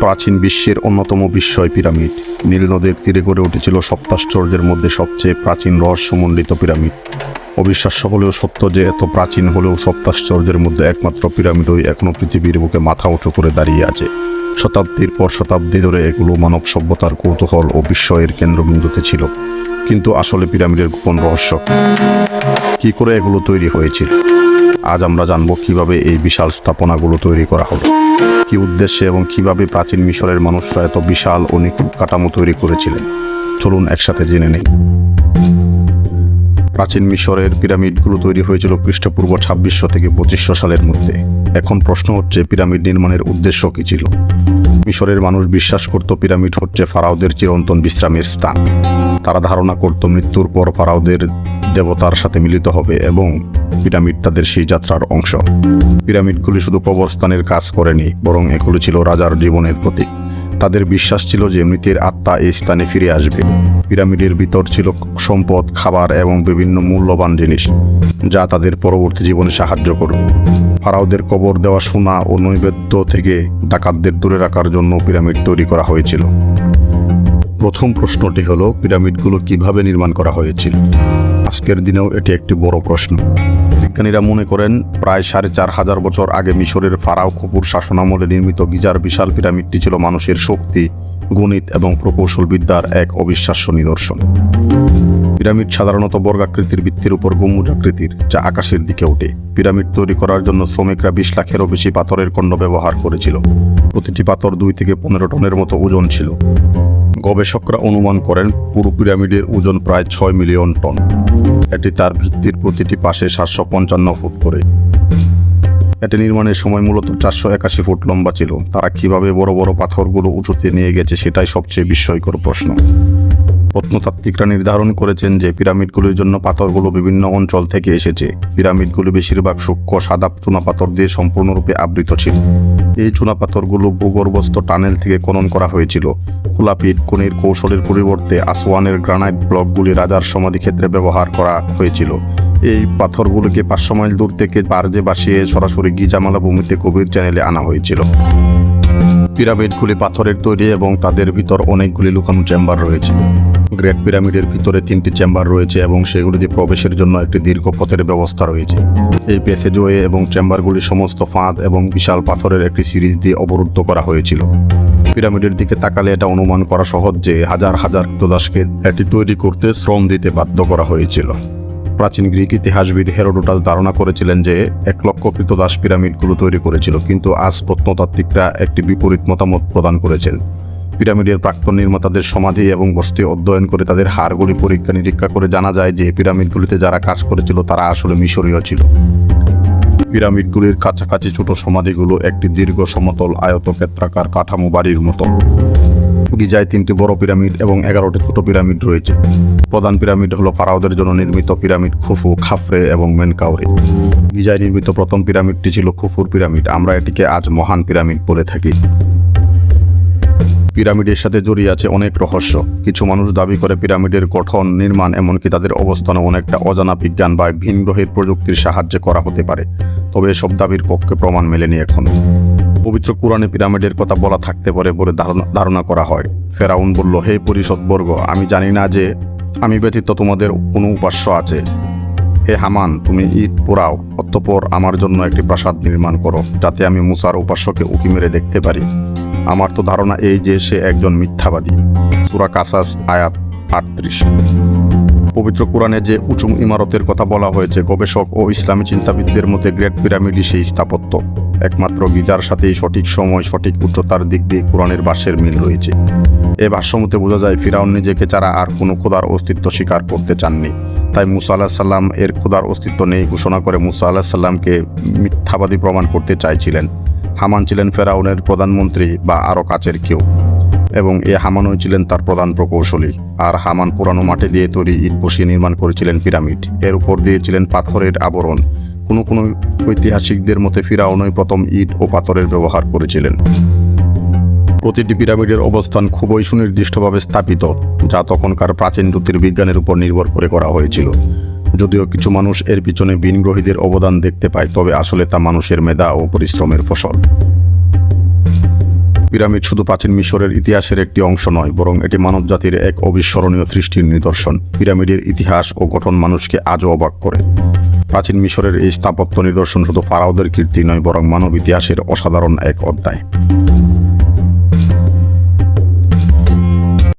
প্রাচীন বিশ্বের অন্যতম বিস্ময় পিরামিড। নীল নদের তীরে গড়ে উঠেছিল সপ্তাশ্চর্যের মধ্যে সবচেয়ে প্রাচীন রহস্যমণ্ডিত পিরামিড। অবিশ্বাস্য হলেও সত্য যে এত প্রাচীন হলেও সপ্তাশ্চর্যের মধ্যে একমাত্র পিরামিডই এখনও পৃথিবীর বুকে মাথা উঁচু করে দাঁড়িয়ে আছে। শতাব্দীর পর শতাব্দী ধরে এগুলো মানব সভ্যতার কৌতূহল ও বিস্ময়ের কেন্দ্রবিন্দুতে ছিল। কিন্তু আসলে পিরামিডের গোপন রহস্য। কি করে এগুলো তৈরি হয়েছিল? আজ আমরা জানব কীভাবে এই বিশাল স্থাপনাগুলো তৈরি করা হলো। কি উদ্দেশ্যে এবং কীভাবে প্রাচীন মিশরের মানুষরা এত বিশাল ও নিখুঁত কাঠামো তৈরি করেছিলেন? চলুন একসাথে জেনে নেই। প্রাচীন মিশরের পিরামিডগুলো তৈরি হয়েছিল খ্রিস্টপূর্ব ছাব্বিশশো থেকে পঁচিশশো সালের মধ্যে। এখন প্রশ্ন হচ্ছে, পিরামিড নির্মাণের উদ্দেশ্য কী ছিল? মিশরের মানুষ বিশ্বাস করত পিরামিড হচ্ছে ফারাওদের চিরন্তন বিশ্রামের স্থান। তারা ধারণা করত মৃত্যুর পর ফারাওদের দেবতার সাথে মিলিত হবে এবং পিরামিড তাদের সেই যাত্রার অংশ। পিরামিডগুলি শুধু কবরস্থানের কাজ করেনি, বরং এগুলো ছিল রাজার জীবনের প্রতীক। তাদের বিশ্বাস ছিল যে মৃতের আত্মা এই স্থানে ফিরে আসবে। পিরামিডের ভিতর ছিল সম্পদ, খাবার এবং বিভিন্ন মূল্যবান জিনিস, যা তাদের পরবর্তী জীবনে সাহায্য করবে। ফারাওদের কবর দেওয়া সোনা ও নৈবেদ্য থেকে ডাকাতদের দূরে রাখার জন্য পিরামিড তৈরি করা হয়েছিল। প্রথম প্রশ্নটি হলো, পিরামিডগুলো কীভাবে নির্মাণ করা হয়েছিল? আজকের দিনেও এটি একটি বড় প্রশ্ন। বিজ্ঞানীরা মনে করেন, প্রায় সাড়ে চার হাজার বছর আগে মিশরের ফারাও খুপুর শাসনামলে নির্মিত গিজার বিশাল পিরামিডটি ছিল মানুষের শক্তি, গণিত এবং প্রকৌশল বিদ্যার এক অবিশ্বাস্য নিদর্শন। পিরামিড সাধারণত বর্গাকৃতির ভিত্তির উপর গম্বুজ আকৃতির, যা আকাশের দিকে ওঠে। পিরামিড তৈরি করার জন্য শ্রমিকরা বিশ লাখেরও বেশি পাথরের খণ্ড ব্যবহার করেছিল। প্রতিটি পাথর দুই থেকে পনেরো টনের মতো ওজন ছিল। গবেষকরা অনুমান করেন, পুরো পিরামিডের ওজন প্রায় ছয় মিলিয়ন টন। এটি তার ভিত্তির প্রতিটি পাশে সাতশো পঞ্চান্ন ফুট করে। এটি নির্মাণের সময় মূলত চারশো একাশি ফুট লম্বা ছিল। তারা কীভাবে বড় বড় পাথরগুলো উঁচুতে নিয়ে গেছে সেটাই সবচেয়ে বিস্ময়কর প্রশ্ন। প্রত্নতাত্ত্বিকরা নির্ধারণ করেছেন যে পিরামিডগুলির জন্য পাথরগুলো বিভিন্ন অঞ্চল থেকে এসেছে। পিরামিডগুলি বেশিরভাগ সূক্ষ্ম সাদা চুনাপাথর দিয়ে সম্পূর্ণরূপে আবৃত ছিল। এই চুনাপাথরগুলো ভূগর্ভস্থ টানেল থেকে খনন করা হয়েছিল। খোলাপিট খনির কৌশলের পরিবর্তে আসওয়ানের গ্রানাইট ব্লকগুলি রাজার সমাধিক্ষেত্রে ব্যবহার করা হয়েছিল। এই পাথরগুলোকে পাঁচশো মাইল দূর থেকে বার্জে বাসিয়ে সরাসরি গিজামালা ভূমিতে গভীর চ্যানেলে আনা হয়েছিল। পিরামিডগুলি পাথরের তৈরি এবং তাদের ভিতর অনেকগুলি লুকানো চেম্বার রয়েছে। গ্রেট পিরামিডের ভিতরে তিনটি চেম্বার রয়েছে এবং সেগুলিতে প্রবেশের জন্য একটি দীর্ঘ পথের ব্যবস্থা রয়েছে। এই প্যাসেজওয়ে এবং চেম্বারগুলি সমস্ত ফাঁদ এবং বিশাল পাথরের একটি সিরিজ দিয়ে অবরুদ্ধ করা হয়েছিল। পিরামিডের দিকে তাকালে এটা অনুমান করা সহজ যে হাজার হাজার কৃতদাসকে এটি তৈরি করতে শ্রম দিতে বাধ্য করা হয়েছিল। প্রাচীন গ্রিক ইতিহাসবিদ হেরোডোটাস ধারণা করেছিলেন যে এক লক্ষ কৃতদাস পিরামিডগুলো তৈরি করেছিল, কিন্তু আজ প্রত্নতাত্ত্বিকরা একটি বিপরীত মতামত প্রদান করেছেন। পিরামিডের প্রাক্তন নির্মাতাদের সমাধি এবং বসতি অধ্যয়ন করে তাদের হাড়গুলি পরীক্ষা নিরীক্ষা করে জানা যায় যে পিরামিডগুলিতে যারা কাজ করেছিল, তারা আসলে মিশরীয় ছিল। পিরামিডগুলির কাছাকাছি ছোট সমাধিগুলো একটি দীর্ঘ সমতল আয়তক্ষেত্রাকার কাঠামো বাড়ির মতো। গিজায় তিনটি বড় পিরামিড এবং এগারোটি ছোট পিরামিড রয়েছে। প্রধান পিরামিড হলো ফারাওদের জন্য নির্মিত পিরামিড খুফু, খাফরে এবং মেনকাউরে গিজায় নির্মিত প্রথম পিরামিডটি ছিল খুফুর পিরামিড। আমরা এটিকে আজ মহান পিরামিড বলে থাকি। পিরামিডের সাথে জড়িয়ে আছে অনেক রহস্য। কিছু মানুষ দাবি করে পিরামিডের গঠন, নির্মাণ এমনকি তাদের অবস্থানও অনেকটা অজানা বিজ্ঞান বা ভিন গ্রহের প্রযুক্তির সাহায্যে করা হতে পারে। তবে এসব দাবির পক্ষে প্রমাণ মেলেনি এখনও। পবিত্র কোরআনে পিরামিডের কথা বলা থাকতে পারে বলে ধারণা- ধারণা করা হয়। ফেরাউন বলল, হে পরিষদবর্গ আমি জানি না যে আমি ব্যতীত তোমাদের কোনো উপাস্য আছে। হে হামান, তুমি ইট পোড়াও, অতঃপর আমার জন্য একটি প্রাসাদ নির্মাণ করো, যাতে আমি মুসার উপাস্যকে উকি মেরে দেখতে পারি। আমার তো ধারণা এই যে সে একজন মিথ্যাবাদী। সুরা কাসাস, আয়াত আটত্রিশ। পবিত্র কোরআনে যে উঁচু ইমারতের কথা বলা হয়েছে, গবেষক ও ইসলামী চিন্তাবিদদের মধ্যে গ্রেট পিরামিডই সেই স্থাপত্য। একমাত্র গিজার সাথেই সঠিক সময়, সঠিক উচ্চতার দিক দিয়ে কোরআনের বাসের মিল রয়েছে। এ ভাষ্যমতে বোঝা যায়, ফিরাউন নিজেকে ছাড়া আর কোনো খোদার অস্তিত্ব স্বীকার করতে চাননি। তাই মুসা আল্লাহ সাল্লাম এর খোদার অস্তিত্ব নেই ঘোষণা করে মুসা আল্লাহ সাল্লামকে মিথ্যাবাদী প্রমাণ করতে চাইছিলেন। হামান ছিলেন ফেরাউনের প্রধানমন্ত্রী বা আরও কাছের কেউ। এবং এ হামানই ছিলেন তার প্রধান প্রকৌশলী। আর হামান পুরানো মাটি দিয়ে তৈরি ইট বসিয়ে নির্মাণ করেছিলেন পিরামিড। এর উপর দিয়েছিলেন পাথরের আবরণ। কোনো কোনো ঐতিহাসিকদের মতে ফিরাউনই প্রথম ইট ও পাথরের ব্যবহার করেছিলেন। প্রতিটি পিরামিডের অবস্থান খুবই সুনির্দিষ্টভাবে স্থাপিত, যা তখনকার প্রাচীন জ্যোতির্বিজ্ঞানের উপর নির্ভর করে করা হয়েছিল। যদিও কিছু মানুষ এর পিছনে বিনগ্রহীদের অবদান দেখতে পায়, তবে আসলে তা মানুষের মেধা ও পরিশ্রমের ফসল। পিরামিড শুধু প্রাচীন মিশরের ইতিহাসের একটি অংশ নয়, বরং এটি মানবজাতির এক অবিস্মরণীয় সৃষ্টির নিদর্শন। পিরামিডের ইতিহাস ও গঠন মানুষকে আজও অবাক করে। প্রাচীন মিশরের এই স্থাপত্য নিদর্শন শুধু ফারাওদের কীর্তি নয়, বরং মানব ইতিহাসের অসাধারণ এক অধ্যায়।